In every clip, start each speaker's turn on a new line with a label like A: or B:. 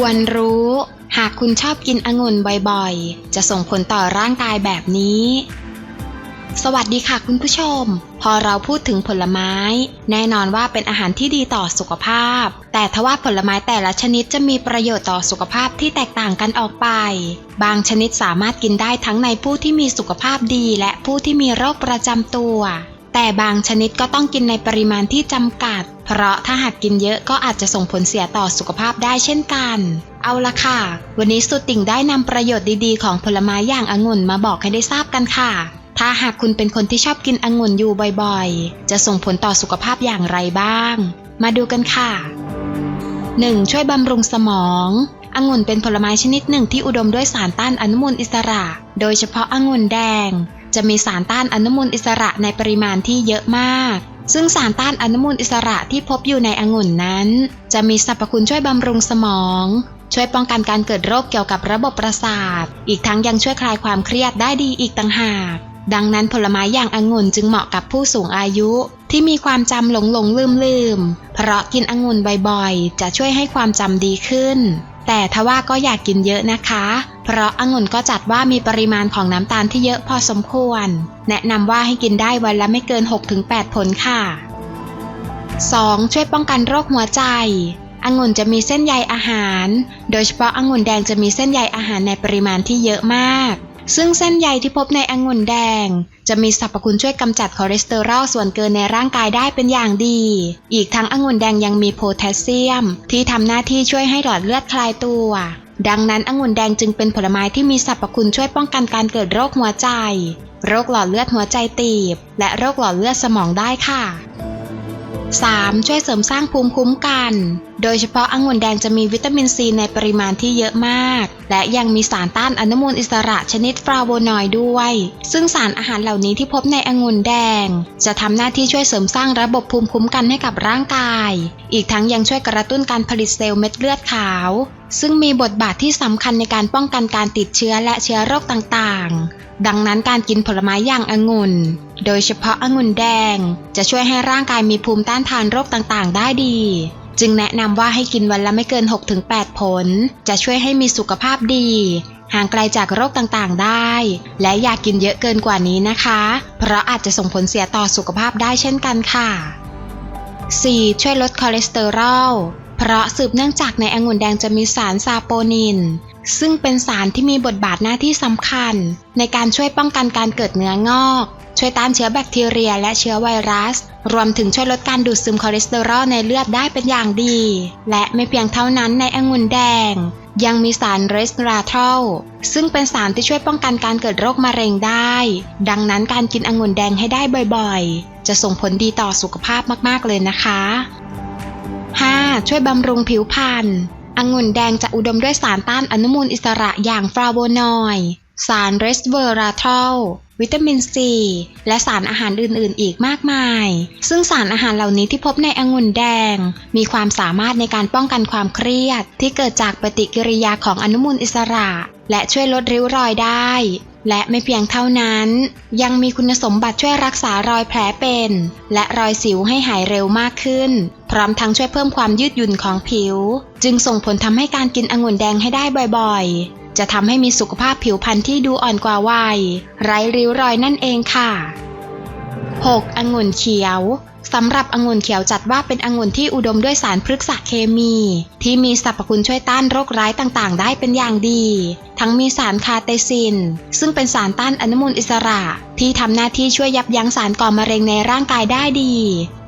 A: ควรรู้ หากคุณชอบกินองุ่นบ่อยๆ จะส่งผลต่อร่างกายแบบนี้ สวัสดีค่ะคุณผู้ชม พอเราพูดถึงผลไม้ แน่นอนว่าเป็นอาหารที่ดีต่อสุขภาพ แต่ทว่าผลไม้แต่ละชนิดจะมีประโยชน์ต่อสุขภาพที่แตกต่างกันออกไป บางชนิดสามารถกินได้ทั้งในผู้ที่มีสุขภาพดีและผู้ที่มีโรคประจำตัว แต่บางชนิดก็ต้องกินในปริมาณที่จำกัด เพราะถ้าหากกินเยอะก็อาจจะส่งผลเสียต่อสุขภาพได้เช่นกัน เอาละค่ะ วันนี้สุดติ่งได้นำประโยชน์ดีๆ ของผลไม้อย่างองุ่นมาบอกให้ได้ทราบกันค่ะ ถ้าหากคุณเป็นคนที่ชอบกินองุ่นอยู่บ่อยๆ จะส่งผลต่อสุขภาพอย่างไรบ้าง มาดูกันค่ะ 1. ช่วยบำรุงสมององุ่นเป็นผลไม้ชนิดหนึ่งที่อุดมด้วยสารต้านอนุมูลอิสระ โดยเฉพาะองุ่นแดง จะมีสารต้านอนุมูลอิสระในปริมาณที่เยอะมาก ซึ่งสารต้านอนุมูลอิสระที่พบอยู่ในองุ่นนั้น จะมีสรรพคุณช่วยบำรุงสมอง ช่วยป้องกันการเกิดโรคเกี่ยวกับระบบประสาท อีกทั้งยังช่วยคลายความเครียดได้ดีอีกต่างหาก ดังนั้นผลไม้อย่างองุ่นจึงเหมาะกับผู้สูงอายุที่มีความจำหลงหลงลืมลืม เพราะกินองุ่นบ่อยๆ จะช่วยให้ความจำดีขึ้น แต่ทว่าก็อยากกินเยอะนะคะ เพราะองุ่นก็จัดว่ามีปริมาณของน้ำตาลที่เยอะพอสมควร แนะนำว่าให้กินได้วันละไม่เกิน 6-8 ผลค่ะ 2. ช่วยป้องกันโรคหัวใจองุ่นจะมีเส้นใยอาหาร โดยเฉพาะองุ่นแดงจะมีเส้นใยอาหารในปริมาณที่เยอะมาก ซึ่งเส้นใยที่พบในองุ่นแดง จะมีสรรพคุณช่วยกำจัดคอเลสเตอรอลส่วนเกินในร่างกายได้เป็นอย่างดี อีกทั้งองุ่นแดงยังมีโพแทสเซียม ที่ทำหน้าที่ช่วยให้หลอดเลือดคลายตัว ดังนั้นองุ่นแดงจึงเป็นผลไม้ที่มีสรรพคุณช่วยป้องกันการเกิดโรคหัวใจ โรคหลอดเลือดหัวใจตีบ และโรคหลอดเลือดสมองได้ค่ะ 3. ช่วยเสริมสร้างภูมิคุ้มกัน โดยเฉพาะองุ่นแดงจะมีวิตามินซีในปริมาณที่เยอะมาก และยังมีสารต้านอนุมูลอิสระชนิดฟลาโวนอยด์ด้วย ซึ่งสารอาหารเหล่านี้ที่พบในองุ่นแดง จะทำหน้าที่ช่วยเสริมสร้างระบบภูมิคุ้มกันให้กับร่างกาย อีกทั้งยังช่วยกระตุ้นการผลิตเซลล์เม็ดเลือดขาว ซึ่งมีบทบาทที่สำคัญในการป้องกันการติดเชื้อและเชื้อโรคต่างๆ ดังนั้นการกินผลไม้อย่างองุ่น โดยเฉพาะองุ่นแดง จะช่วยให้ร่างกายมีภูมิต้านทานโรคต่างๆ ได้ดี จึงแนะนำว่าให้กินวันละไม่เกิน 6-8 ผล จะช่วยให้มีสุขภาพดี ห่างไกลจากโรคต่างๆได้ และอย่ากกินเยอะเกินกว่านี้นะคะ เพราะอาจจะส่งผลเสียต่อสุขภาพได้เช่นกันค่ะ 4. ช่วยลดคอเลสเตอรอลเพราะสืบเนื่องจากในองุ่นแดงจะมีสารซาโปนิน ซึ่งเป็นสารที่มีบทบาทหน้าที่สำคัญ ในการช่วยป้องกันการเกิดเนื้องอก ช่วยต้านเชื้อแบคทีเรีย และเชื้อไวรัส รวมถึงช่วยลดการดูดซึมคอเลสเตอรอลในเลือดได้เป็นอย่างดี และไม่เพียงเท่านั้นในองุ่นแดง ยังมีสารเรสราทอลซึ่งเป็นสารที่ช่วยป้องกันการเกิดโรคมะเร็งได้ ดังนั้นการกินองุ่นแดงให้ได้บ่อยๆ จะส่งผลดีต่อสุขภาพมากๆเลยนะคะ 5. ช่วยบำรุงผิวพรรณ องุ่นแดงจะอุดมด้วยสารต้านอนุมูลอิสระอย่างฟลาโวนอยด์สารเรสเวอราทรอลวิตามินซี และสารอาหารอื่น ๆ อีกมากมาย ซึ่งสารอาหารเหล่านี้ที่พบในองุ่นแดง มีความสามารถในการป้องกันความเครียด ที่เกิดจากปฏิกิริยาของอนุมูลอิสระ และช่วยลดริ้วรอยได้ และไม่เพียงเท่านั้น ยังมีคุณสมบัติช่วยรักษารอยแผลเป็น และรอยสิวให้หายเร็วมากขึ้น ร้อมทั้งช่วยเพิ่มความยืดหยุ่นของผิว จึงส่งผลทำให้การกินองุ่นแดงให้ได้บ่อยๆ จะทำให้มีสุขภาพผิวพรรณที่ดูอ่อนกว่าวัย ไร้ริ้วรอยนั่นเองค่ะ 6. องุ่นเขียวสำหรับองุ่นเขียวจัดว่าเป็นองุ่นที่อุดมด้วยสารพฤกษเคมี ที่มีสรรพคุณช่วยต้านโรคร้ายต่างๆ ได้เป็นอย่างดี ทั้งมีสารคาเตซิน ซึ่งเป็นสารต้านอนุมูลอิสระ ที่ทำหน้าที่ช่วยยับยั้งสารก่อมะเร็งในร่างกายได้ดี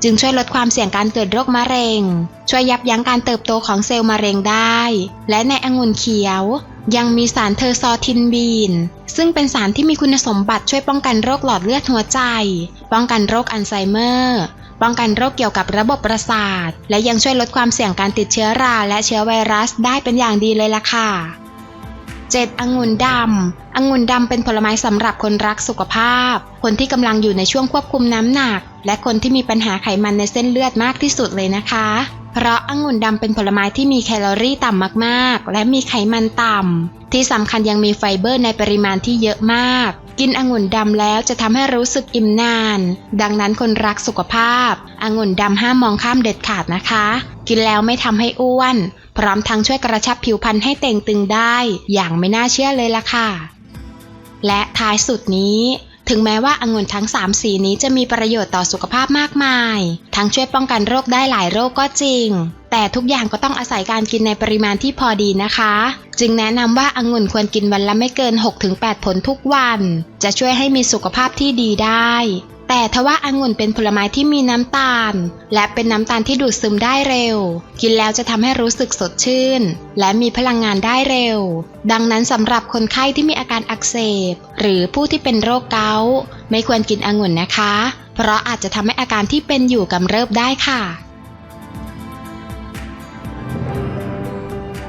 A: จึงช่วยลดความเสี่ยงการเกิดโรคมะเร็ง ช่วยยับยั้งการเติบโตของเซลล์มะเร็งได้ และในองุ่นเขียว ยังมีสารเทอร์ซอทินบีน ซึ่งเป็นสารที่มีคุณสมบัติช่วยป้องกันโรคหลอดเลือดหัวใจ ป้องกันโรคอัลไซเมอร์ ป้องกันโรคเกี่ยวกับระบบประสาท และยังช่วยลดความเสี่ยงการติดเชื้อราและเชื้อไวรัสได้เป็นอย่างดีเลยล่ะค่ะ 7. องุ่นดำองุ่นดำเป็นผลไม้สำหรับคนรักสุขภาพ คนที่กำลังอยู่ในช่วงควบคุมน้ำหนัก และคนที่มีปัญหาไขมันในเส้นเลือดมากที่สุดเลยนะคะ เพราะองุ่นดำเป็นผลไม้ที่มีแคลอรี่ต่ำมากๆ และมีไขมันต่ำ ที่สำคัญยังมีไฟเบอร์ในปริมาณที่เยอะมาก กินองุ่นดำแล้วจะทำให้รู้สึกอิ่มนาน ดังนั้นคนรักสุขภาพ องุ่นดำห้ามมองข้ามเด็ดขาดนะคะ กินแล้วไม่ทำให้อ้วน พร้อมทั้งช่วยกระชับผิวพรรณให้เต่งตึงได้ อย่างไม่น่าเชื่อเลยล่ะค่ะ และท้ายสุดนี้ ถึงแม้ว่าองุ่นทั้ง 3 สีนี้จะมีประโยชน์ต่อสุขภาพมากมาย ทั้งช่วยป้องกันโรคได้หลายโรคก็จริง แต่ทุกอย่างก็ต้องอาศัยการกินในปริมาณที่พอดีนะคะ จึงแนะนำว่าองุ่นควรกินวันละไม่เกิน 6-8 ผลทุกวัน จะช่วยให้มีสุขภาพที่ดีได้ แต่ทว่าองุ่นเป็นผลไม้ที่มีน้ำตาล และเป็นน้ำตาลที่ดูดซึมได้เร็ว กินแล้วจะทำให้รู้สึกสดชื่น และมีพลังงานได้เร็ว ดังนั้นสำหรับคนไข้ที่มีอาการอักเสบ หรือผู้ที่เป็นโรคเกาต์ไม่ควรกินองุ่นนะคะ เพราะอาจจะทำให้อาการที่เป็นอยู่กำเริบได้ค่ะ